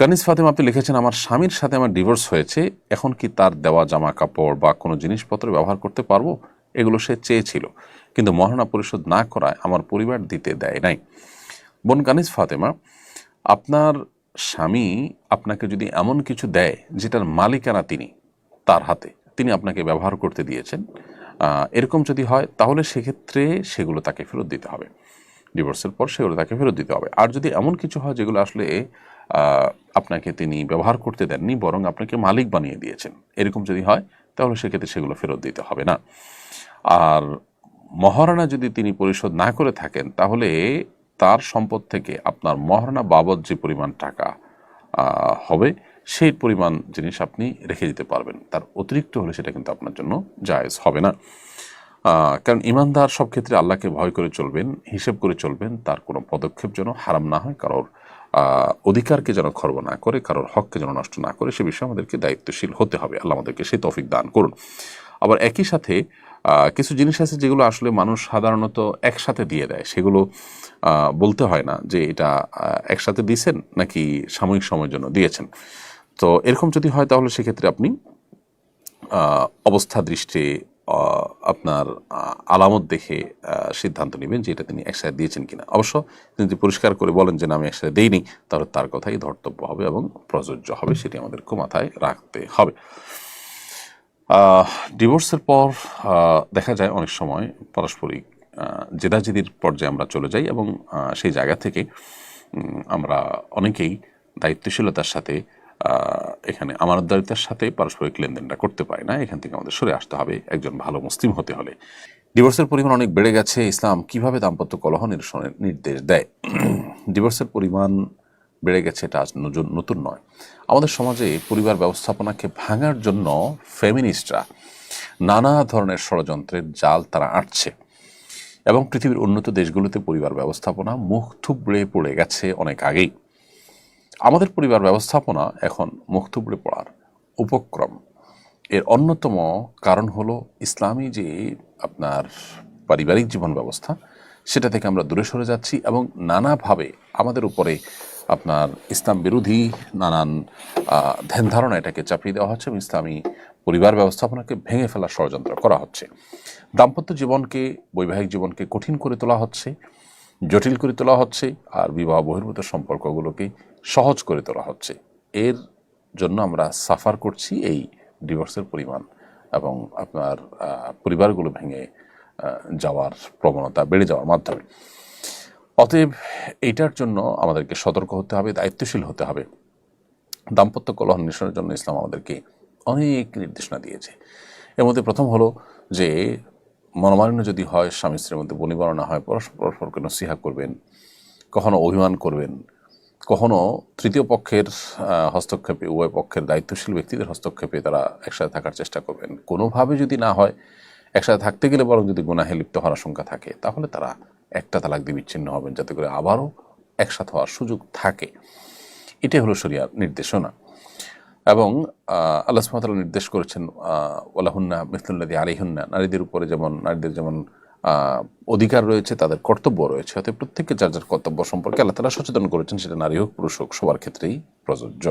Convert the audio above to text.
কানিস ফাতেমা, আপনি লিখেছেন, আমার স্বামীর সাথে আমার ডিভোর্স হয়েছে, এখন কি তার দেওয়া জামা কাপড় বা কোনো জিনিসপত্র ব্যবহার করতে পারব? এগুলো সে চেয়েছিল। কিন্তু মহানা পরিশোধ না করায় আমার পরিবার দিতে দেয় নাই। বোন কানিস ফাতেমা, আপনার স্বামী আপনাকে যদি এমন কিছু দেয়, যেটার মালিকানা তিনি, তার হাতে, তিনি আপনাকে ব্যবহার করতে দিয়েছেন এরকম যদি হয়, তাহলে সেক্ষেত্রে সেগুলো তাকে ফেরত দিতে হবে। ডিভোর্সের পর সেগুলো তাকে ফেরত দিতে হবে। আর যদি এমন কিছু হয়, যেগুলো আসলে আপনাকে তিনি ব্যবহার করতে দেননি, বরং আপনাকে মালিক বানিয়ে দিয়েছেন। এরকম যদি হয়, তাহলে সেক্ষেত্রে সেগুলো ফেরত দিতে হবে না। আর মহারণা যদি তিনি পরিশোধ না করে থাকেন, তাহলে তার সম্পদ থেকে আপনার মহারণা বাবদ যে পরিমাণ টাকা হবে, সেই পরিমাণ জিনিস আপনি রেখে দিতে পারবেন। তার অতিরিক্ত হলে সেটা কিন্তু আপনার জন্য জায়েজ হবে না। কারণ ইমানদার সব ক্ষেত্রে আল্লাহকে ভয় করে চলবেন, হিসেব করে চলবেন, তার কোনো পদক্ষেপ যেন হারাম না হয়, কারোর অধিকারকে যেন খর্ব না করে, কারোর হককে যেন নষ্ট না করে, সে বিষয়ে আমাদেরকে দায়িত্বশীল হতে হবে। আল্লাহ আমাদেরকে সেই তৌফিক দান করুন। আবার একই সাথে কিছু জিনিস আছে যেগুলো আসলে মানুষ সাধারণত একসাথে দিয়ে দেয়। সেগুলো বলতে হয় না যে এটা একসাথে দিয়েছেন নাকি সাময়িক সময়ের জন্য দিয়েছেন। তো এরকম যদি হয় তাহলে সেক্ষেত্রে আপনি অবস্থা দৃষ্টি আপনার আলামত দেখে সিদ্ধান্ত নেবেন যে এটা তিনি একসাথে দিয়েছেন কিনা। অবশ্য তিনি যদি পরিষ্কার করে বলেন যে না, আমি একসাথে দেইনি, তাহলে তার কথাই ধর্তব্য হবে এবং প্রযোজ্য হবে, সেটি আমাদেরকে মাথায় রাখতে হবে। ডিভোর্সের পর দেখা যায় অনেক সময় পারস্পরিক জেদাজেদির পর্যায়ে আমরা চলে যাই এবং সেই জায়গা থেকে আমরা অনেকেই দায়িত্বশীলতার সাথে এখানে আমানতদারিতার সাথে পারস্পরিক লেনদেনটা করতে পারি না। এখান থেকে আমাদের সরে আসতে হবে। একজন ভালো মুসলিম হতে হলে। ডিভোর্সের পরিমাণ অনেক বেড়ে গেছে। ইসলাম কীভাবে দাম্পত্য কলহ নিরসনের নির্দেশ দেয়? ডিভোর্সের পরিমাণ বেড়ে গেছে, এটা আজ নতুন নয়। আমাদের সমাজে পরিবার ব্যবস্থাপনাকে ভাঙার জন্য ফেমিনিস্টরা নানা ধরনের ষড়যন্ত্রের জাল তারা আঁটছে। এবং পৃথিবীর উন্নত দেশগুলোতে পরিবার ব্যবস্থাপনা মুখ থুবড়ে পড়ে গেছে অনেক আগেই। আমাদের পরিবার ব্যবস্থাপনা এখন মুখ থুবড়ে পড়ার উপক্রম। এর অন্যতম কারণ হলো ইসলামী যে আপনার পারিবারিক জীবন ব্যবস্থা, সেটা থেকে আমরা দূরে সরে যাচ্ছি এবং নানাভাবে আমাদের উপরে আপনার ইসলাম বিরোধী নানান ধ্যান ধারণা এটাকে চাপিয়ে দেওয়া হচ্ছে এবং ইসলামী পরিবার ব্যবস্থাপনাকে ভেঙে ফেলার ষড়যন্ত্র করা হচ্ছে। দাম্পত্য জীবনকে, বৈবাহিক জীবনকে কঠিন করে তোলা হচ্ছে। জটিল করে তোলা হচ্ছে আর বিবাহ বহির্ভূত সম্পর্কগুলোকে সহজ করে তোলা হচ্ছে। এর জন্য আমরা সাফার করছি এই ডিভোর্সের পরিমাণ এবং আপনার পরিবারগুলো ভেঙে যাওয়ার প্রবণতা বেড়ে যাওয়ার মাধ্যমে। অতএব এইটার জন্য আমাদেরকে সতর্ক হতে হবে, দায়িত্বশীল হতে হবে। দাম্পত্য কলহ নিরসনের জন্য ইসলাম আমাদেরকে অনেক নির্দেশনা দিয়েছে। এর মধ্যে প্রথম হলো যে মনোমালিন্য যদি হয়, স্বামী স্ত্রীর মধ্যে বনিবরণা হয়, পরস্পর পরস্পরকে নসিহা করবেন, কখনো অভিমান করবেন, কখনো তৃতীয় পক্ষের হস্তক্ষেপে, উভয় পক্ষের দায়িত্বশীল ব্যক্তিদের হস্তক্ষেপে তারা একসাথে থাকার চেষ্টা করবেন। কোনোভাবে যদি না হয়, একসাথে থাকতে গেলে বরং যদি গুনাহে লিপ্ত হওয়ার আশঙ্কা থাকে, তাহলে তারা একটা তালাক দিয়ে বিচ্ছিন্ন হবেন, যাতে করে আবারও একসাথে হওয়ার সুযোগ থাকে। এটাই হলো শরিয়ার নির্দেশনা। এবং আল্লাহ সুমতাল নির্দেশ করেছেন ওলাহুন্না মিথুল্লাদি আলিহুন্না নারীদের উপরে যেমন, নারীদের যেমন অধিকার রয়েছে, তাদের কর্তব্য রয়েছে অর্থাৎ প্রত্যেককে যার যার কর্তব্য সম্পর্কে আল্লাহ তালা সচেতন করেছেন, সেটা নারী হোক, পুরুষ হোক, সবার ক্ষেত্রেই প্রযোজ্য।